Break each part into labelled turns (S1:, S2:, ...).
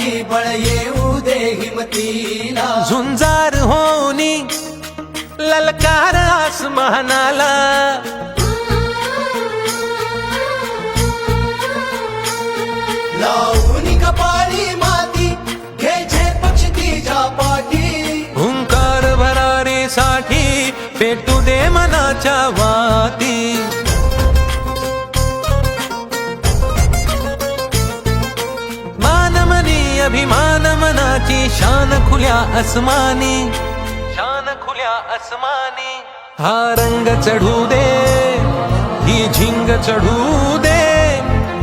S1: काही बळ येऊ दे हिमतीला.
S2: झुंजार होनी ललकार आसमानाला.
S1: लावून कपाळी माती घ्यायचे पक्ष तिच्या पाठी.
S2: हुंकार भरारीसाठी पेटू दे मनाच्या वाती अभिमान मनाची शान खुल्या अस्मानी शान खुल्या अस्मानी हा रंग चढू दे ही झिंग चढू दे.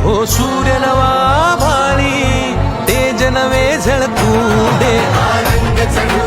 S2: हो सूर्य नवा भाळी तेज नवे झळकू दे.
S1: हा रंग चढू